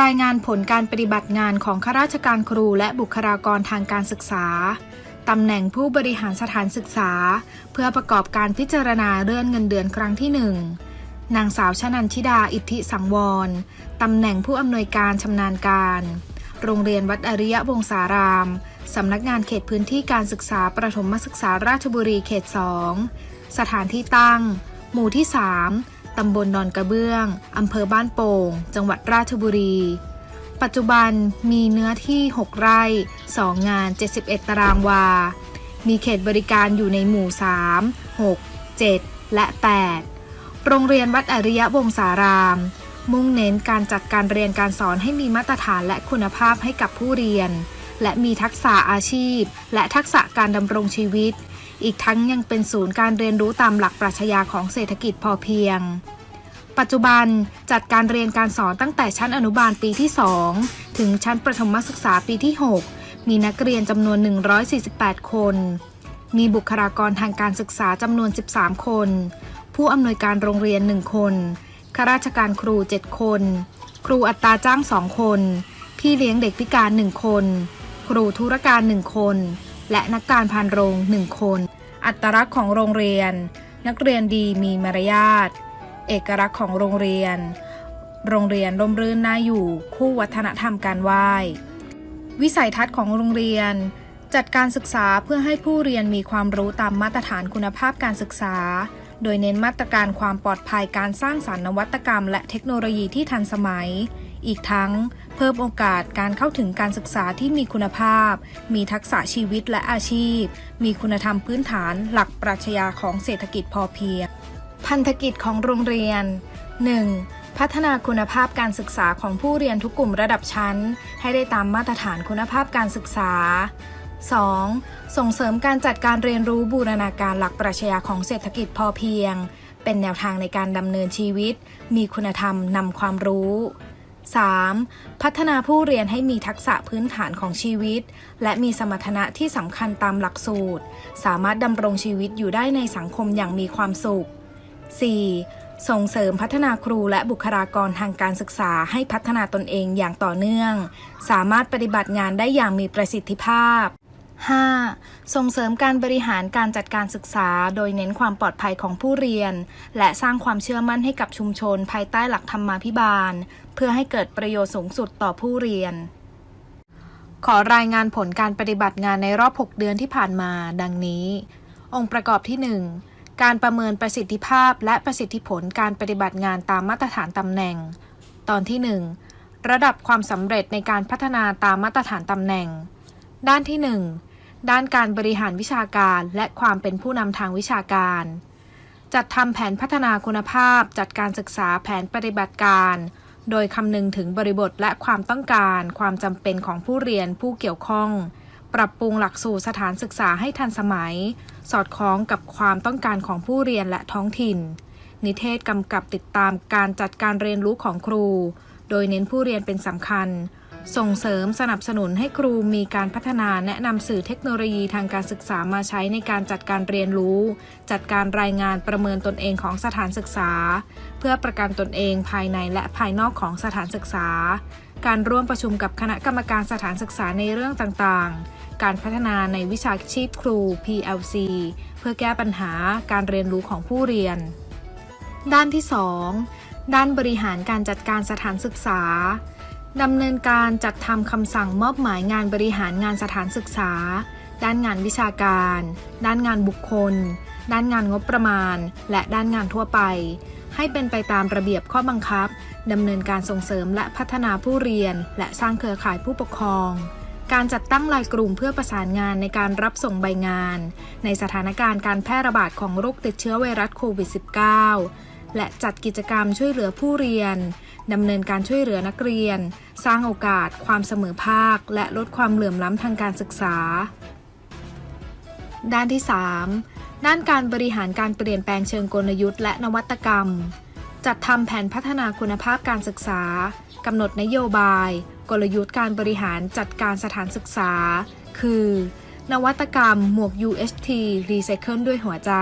รายงานผลการปฏิบัติงานของข้าราชการครูและบุคลากรทางการศึกษา ตำแหน่งผู้บริหารสถานศึกษา เพื่อประกอบการพิจารณาเลื่อนเงินเดือนครั้งที่หนึ่งนางสาวชนันชิดาอิทธิสังวร ตำแหน่งผู้อำนวยการชำนาญการ โรงเรียนวัดอริยวงศาราม สำนักงานเขตพื้นที่การศึกษาประถมศึกษาราชบุรีเขต 2 สถานที่ตั้ง หมู่ที่ 3 ตำบลดอนกระเบื้อง อำเภอบ้านโป่ง จังหวัดราชบุรี ปัจจุบันมีเนื้อที่ 6 ไร่ 2 งาน 71 ตารางวา มีเขตบริการอยู่ในหมู่ 3 6 7 และ 8 โรงเรียนวัดอริยวงศาราม มุ่งเน้นการจัดการเรียนการสอนให้มีมาตรฐานและคุณภาพให้กับผู้เรียน และมีทักษะอาชีพ และทักษะการดำรงชีวิต อีกทั้งยังเป็นศูนย์การเรียนรู้ตามหลักปรัชญาของเศรษฐกิจพอเพียง ปัจจุบันจัดการเรียนการสอนตั้งแต่ชั้นอนุบาลปีที่ 2 ถึงชั้นประถมศึกษาปีที่ 6 มีนักเรียนจำนวน 148 คน มีบุคลากรทางการศึกษาจำนวน 13 คน ผู้อำนวยการโรงเรียน 1 คนข้าราชการครู 7 คน ครูอัตราจ้าง 2 คน พี่เลี้ยงเด็กพิการ 1 คน ครูธุรการ 1 คน และนักการพานโรง1คน อัตลักษณ์ของโรงเรียน นักเรียนดีมีมารยาท เอกลักษณ์ของโรงเรียน โรงเรียนร่มรื่นน่าอยู่คู่วัฒนธรรมการไหว้ วิสัยทัศน์ของโรงเรียน จัดการศึกษาเพื่อให้ผู้เรียนมีความรู้ตามมาตรฐานคุณภาพการศึกษา โดยเน้นมาตรการความปลอดภัยการสร้างสรรค์นวัตกรรม และเทคโนโลยีที่ทันสมัย อีกทั้ง เพิ่มโอกาสการเข้าถึงการศึกษาที่มีคุณภาพ มีทักษะชีวิตและอาชีพ มีคุณธรรมพื้นฐานหลักปรัชญาของเศรษฐกิจพอเพียง พันธกิจของโรงเรียน 1. พัฒนาคุณภาพการศึกษาของผู้เรียนทุกกลุ่มระดับชั้น ให้ได้ตามมาตรฐานคุณภาพการศึกษา 2. ส่งเสริมการจัดการเรียนรู้บูรณาการหลักปรัชญาของเศรษฐกิจพอเพียง เป็นแนวทางในการดำเนินชีวิต มีคุณธรรมนำความรู้ 3. พัฒนาผู้เรียนให้มีทักษะพื้นฐานของชีวิต และมีสมรรถนะที่สำคัญตามหลักสูตร สามารถดำรงชีวิตอยู่ได้ในสังคมอย่างมีความสุข 4. ส่งเสริมพัฒนาครูและบุคลากรทางการศึกษาให้พัฒนาตนเองอย่างต่อเนื่อง สามารถปฏิบัติงานได้อย่างมีประสิทธิภาพ 5. ส่งเสริมการบริหารการจัดการศึกษา โดยเน้นความปลอดภัยของผู้เรียน และสร้างความเชื่อมั่นให้กับชุมชน ภายใต้หลักธรรมาภิบาล เพื่อให้เกิดประโยชน์สูงสุดต่อผู้เรียน ขอรายงานผลการปฏิบัติงานในรอบ 6 เดือนที่ผ่านมา ดังนี้ องค์ประกอบที่ 1 การประเมินประสิทธิภาพและประสิทธิผลการปฏิบัติงานตามมาตรฐานตำแหน่ง ตอนที่ 1 ระดับความสำเร็จในการพัฒนาตามมาตรฐานตำแหน่ง ด้านที่ 1 ด้านการบริหารวิชาการและความเป็นผู้นำทางวิชาการ จัดทำแผนพัฒนาคุณภาพ จัดการศึกษาแผนปฏิบัติการ โดยคำนึงถึงบริบทและความต้องการ ความจำเป็นของผู้เรียนผู้เกี่ยวข้อง ปรับปรุงหลักสูตรสถานศึกษาให้ทันสมัย สอดคล้องกับความต้องการของผู้เรียนและท้องถิ่น นิเทศกำกับติดตามการจัดการเรียนรู้ของครู โดยเน้นผู้เรียนเป็นสำคัญ ส่งเสริมสนับสนุนให้ครูมีการพัฒนาแนะนำสื่อเทคโนโลยีทางการศึกษามาใช้ในการจัดการเรียนรู้ จัดการรายงานประเมินตนเองของสถานศึกษา เพื่อประกันตนเองภายในและภายนอกของสถานศึกษา การร่วมประชุมกับคณะกรรมการสถานศึกษาในเรื่องต่างๆ การพัฒนาในวิชาชีพครู PLC เพื่อแก้ปัญหาการเรียนรู้ของผู้เรียน ด้านที่ 2 ด้านบริหารการจัดการสถานศึกษา ดำเนินการจัดทำคำสั่งมอบหมายงานบริหารงานสถานศึกษา ด้านงานวิชาการ ด้านงานบุคคล ด้านงานงบประมาณ และด้านงานทั่วไป ให้เป็นไปตามระเบียบข้อบังคับดำเนินการส่งเสริมและพัฒนาผู้เรียน และสร้างเครือข่ายผู้ปกครอง การจัดตั้งรายกลุ่มเพื่อประสานงานในการรับส่งใบงาน ในสถานการณ์การแพร่ระบาดของโรคติดเชื้อไวรัสโควิด -19 และจัดกิจกรรมช่วยเหลือผู้เรียนดำเนินการช่วยเหลือนักเรียน สร้างโอกาส ความเสมอภาค และลดความเหลื่อมล้ำทางการศึกษา ด้านที่ 3 ด้านการบริหารการเปลี่ยนแปลงเชิงกลยุทธ์และนวัตกรรม จัดทำแผนพัฒนาคุณภาพการศึกษากำหนดนโยบาย กลยุทธ์การบริหารจัดการสถานศึกษา คือ นวัตกรรมหมวก UHT Recycle ด้วยหัวใจ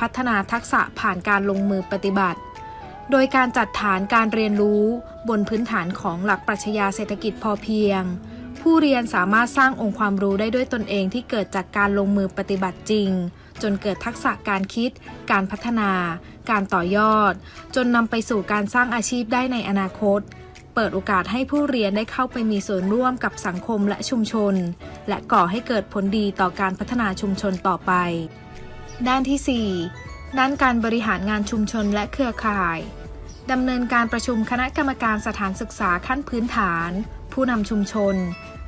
พัฒนาทักษะผ่านการลงมือปฏิบัติ โดยการจัดฐานการเรียนรู้บนพื้นฐานของหลักปรัชญาเศรษฐกิจพอเพียง ผู้เรียนสามารถสร้างองค์ความรู้ได้ด้วยตนเองที่เกิดจากการลงมือปฏิบัติจริง จนเกิดทักษะการคิด การพัฒนา การต่อยอด จนนำไปสู่การสร้างอาชีพได้ในอนาคต เปิดโอกาสให้ผู้เรียนได้เข้าไปมีส่วนร่วมกับสังคมและชุมชน และก่อให้เกิดผลดีต่อการพัฒนาชุมชนต่อไป ด้านที่ 4 ด้านการบริหารงานชุมชนและเครือข่ายดำเนินการประชุมคณะกรรมการสถานศึกษาขั้นพื้นฐาน ผู้นำชุมชน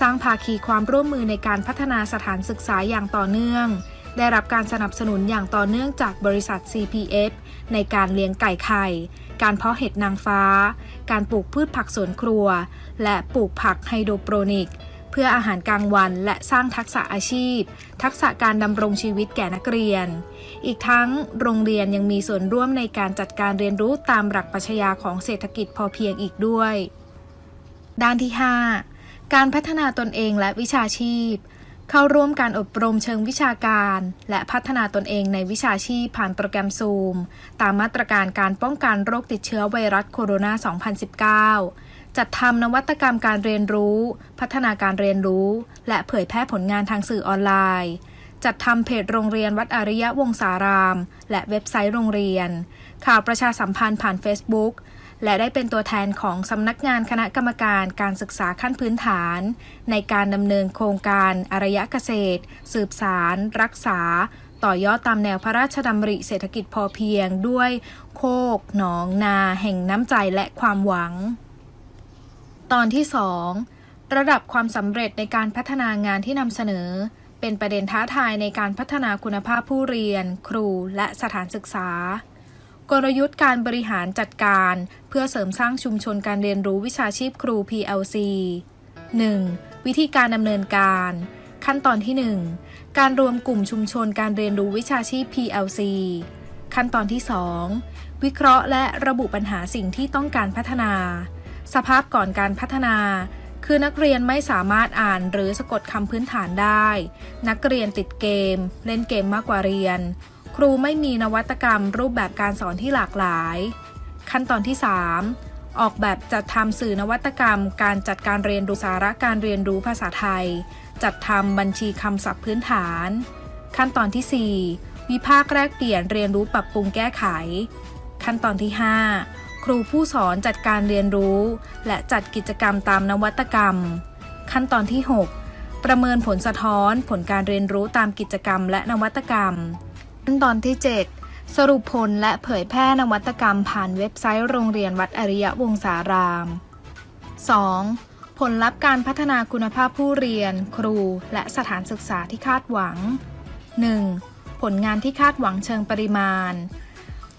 สร้างภาคีความร่วมมือในการพัฒนาสถานศึกษาอย่างต่อเนื่อง ได้รับการสนับสนุนอย่างต่อเนื่องจากบริษัท CPF ในการเลี้ยงไก่ไข่ การเพาะเห็ดนางฟ้า การปลูกพืชผักสวนครัว และปลูกผักไฮโดรโปรนิก เพื่ออาหารกลางวันและสร้างทักษะอาชีพ ทักษะการดำรงชีวิตแก่นักเรียน อีกทั้งโรงเรียนยังมีส่วนร่วมในการจัดการเรียนรู้ตามหลักปรัชญาของเศรษฐกิจพอเพียงอีกด้วย ด้านที่ 5 การพัฒนาตนเองและวิชาชีพ เข้าร่วมการอบรมเชิงวิชาการ และพัฒนาตนเองในวิชาชีพผ่านโปรแกรมซูม ตามมาตรการการป้องกันโรคติดเชื้อไวรัสโคโรนา 2019 จัดทำนวัตกรรมการเรียนรู้ พัฒนาการเรียนรู้ และเผยแพร่ผลงานทางสื่อออนไลน์ จัดทำเพจโรงเรียนวัดอริยะวงศาราม และเว็บไซต์โรงเรียน ข่าวประชาสัมพันธ์ผ่าน Facebook และได้เป็นตัวแทนของสำนักงานคณะกรรมการการศึกษาขั้นพื้นฐาน ในการดำเนินโครงการอารยะเกษตร สืบสาร รักษา ต่อยอดตามแนวพระราชดำริเศรษฐกิจพอเพียงด้วยโคก หนองนา แห่งน้ำใจและความหวัง ตอนที่ 2 ระดับความสำเร็จในการพัฒนางานที่นำเสนอ เป็นประเด็นท้าทายในการพัฒนาคุณภาพผู้เรียน ครูและสถานศึกษา กลยุทธ์การบริหารจัดการ เพื่อเสริมสร้างชุมชนการเรียนรู้วิชาชีพครู PLC 1. วิธีการดำเนินการ ขั้นตอนที่ 1 การรวมกลุ่มชุมชนการเรียนรู้วิชาชีพ PLC ขั้นตอนที่ 2 วิเคราะห์และระบุปัญหาสิ่งที่ต้องการพัฒนา สภาพก่อนการพัฒนา คือนักเรียนไม่สามารถอ่านหรือสะกดคำพื้นฐานได้ นักเรียนติดเกม เล่นเกมมากกว่าเรียน ครูไม่มีนวัตกรรมรูปแบบการสอนที่หลากหลาย ขั้นตอนที่ 3 ออกแบบจัดทำสื่อนวัตกรรม การจัดการเรียนรู้สาระการเรียนรู้ภาษาไทย จัดทำบัญชีคำศัพท์พื้นฐาน ขั้นตอนที่ 4 วิพากษ์แลกเปลี่ยนเรียนรู้ปรับปรุงแก้ไข ขั้นตอนที่ 5 ครูผู้สอนจัดการเรียนรู้ และจัดกิจกรรมตามนวัตกรรม ขั้นตอนที่ 6 ประเมินผลสะท้อนผลการเรียนรู้ตามกิจกรรมและนวัตกรรม ขั้นตอนที่ 7 สรุปผลและเผยแพร่นวัตกรรมผ่านเว็บไซต์โรงเรียนวัดอริยวงศาราม 2. ผลลัพธ์การพัฒนาคุณภาพผู้เรียน ครู และสถานศึกษาที่คาดหวัง 1. ผลงานที่คาดหวังเชิงปริมาณ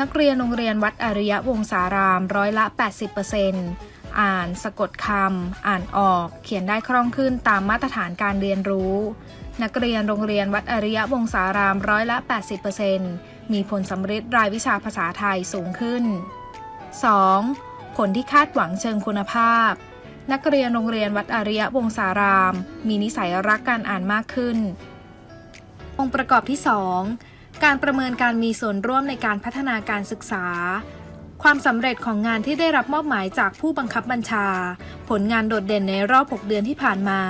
นักเรียนโรงเรียนวัดอริยวงศารามร้อยละ 80% อ่านสะกดคำ อ่านออก เขียนได้คล่องขึ้นตามมาตรฐานการเรียนรู้ นักเรียนโรงเรียนวัดอริยวงศารามร้อยละ 80%มีผลสำเร็จรายวิชาภาษาไทยสูงขึ้น 2. ผลที่คาดหวังเชิงคุณภาพ นักเรียนโรงเรียนวัดอริยวงศาราม มีนิสัยรักการอ่านมากขึ้น องค์ประกอบที่ 2การประเมินการมีส่วนร่วมในการพัฒนาการศึกษา ความสำเร็จของงานที่ได้รับมอบหมายจากผู้บังคับบัญชา ผลงานโดดเด่นในรอบ 6 เดือนที่ผ่านมา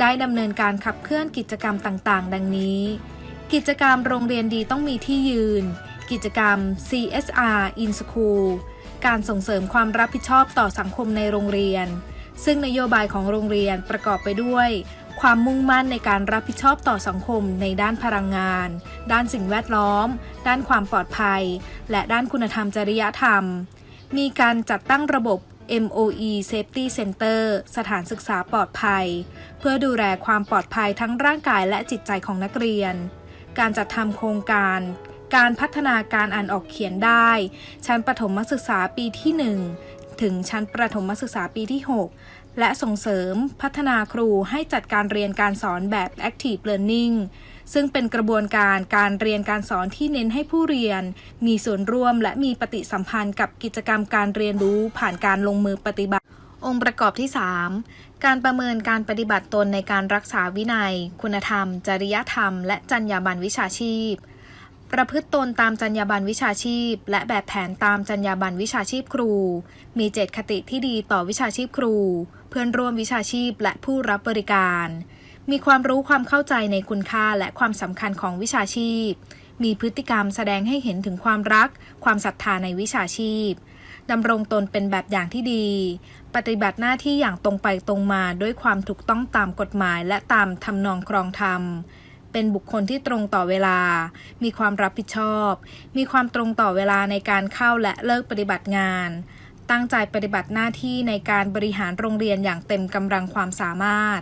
ได้ดำเนินการขับเคลื่อนกิจกรรมต่างๆ ดังนี้ กิจกรรมโรงเรียนดีต้องมีที่ยืน กิจกรรม CSR in School การส่งเสริมความรับผิดชอบต่อสังคมในโรงเรียน ซึ่งนโยบายของโรงเรียนประกอบไปด้วย ความมุ่งมั่นในการรับผิดชอบต่อสังคมในด้านพลังงาน ด้านสิ่งแวดล้อม ด้านความปลอดภัย และด้านคุณธรรมจริยธรรม มีการจัดตั้งระบบ MOE Safety Center สถานศึกษาปลอดภัย เพื่อดูแลความปลอดภัยทั้งร่างกายและจิตใจของนักเรียน การจัดทำโครงการ การพัฒนาการอ่านออกเขียนได้ ชั้นประถมศึกษาปีที่ 1 ถึงชั้นประถมศึกษาปีที่ 6 และส่งเสริมพัฒนาครูให้จัดการเรียนการสอนแบบ Active Learning ซึ่งเป็นกระบวนการการเรียนการสอนที่เน้นให้ผู้เรียน มีส่วนร่วมและมีปฏิสัมพันธ์กับกิจกรรมการเรียนรู้ผ่านการลงมือปฏิบัติ องค์ประกอบที่ 3 การประเมินการปฏิบัติตนในการรักษาวินัย คุณธรรม จริยธรรม และจรรยาบรรณวิชาชีพ ประพฤติตนตามจรรยาบรรณวิชาชีพ และแบบแผนตามจรรยาบรรณวิชาชีพครู มีเจตคติที่ดีต่อวิชาชีพครู เพื่อนร่วมวิชาชีพและผู้รับบริการ มีความรู้ความเข้าใจในคุณค่าและความสำคัญของวิชาชีพ มีพฤติกรรมแสดงให้เห็นถึงความรัก ความศรัทธาในวิชาชีพดำรงตนเป็นแบบอย่างที่ดี ปฏิบัติหน้าที่อย่างตรงไปตรงมาด้วยความถูกต้องตามกฎหมายและตามทำนองครองธรรม เป็นบุคคลที่ตรงต่อเวลา มีความรับผิดชอบ มีความตรงต่อเวลาในการเข้าและเลิกปฏิบัติงาน ตั้งใจปฏิบัติหน้าที่ในการบริหารโรงเรียนอย่างเต็มกำลังความสามารถ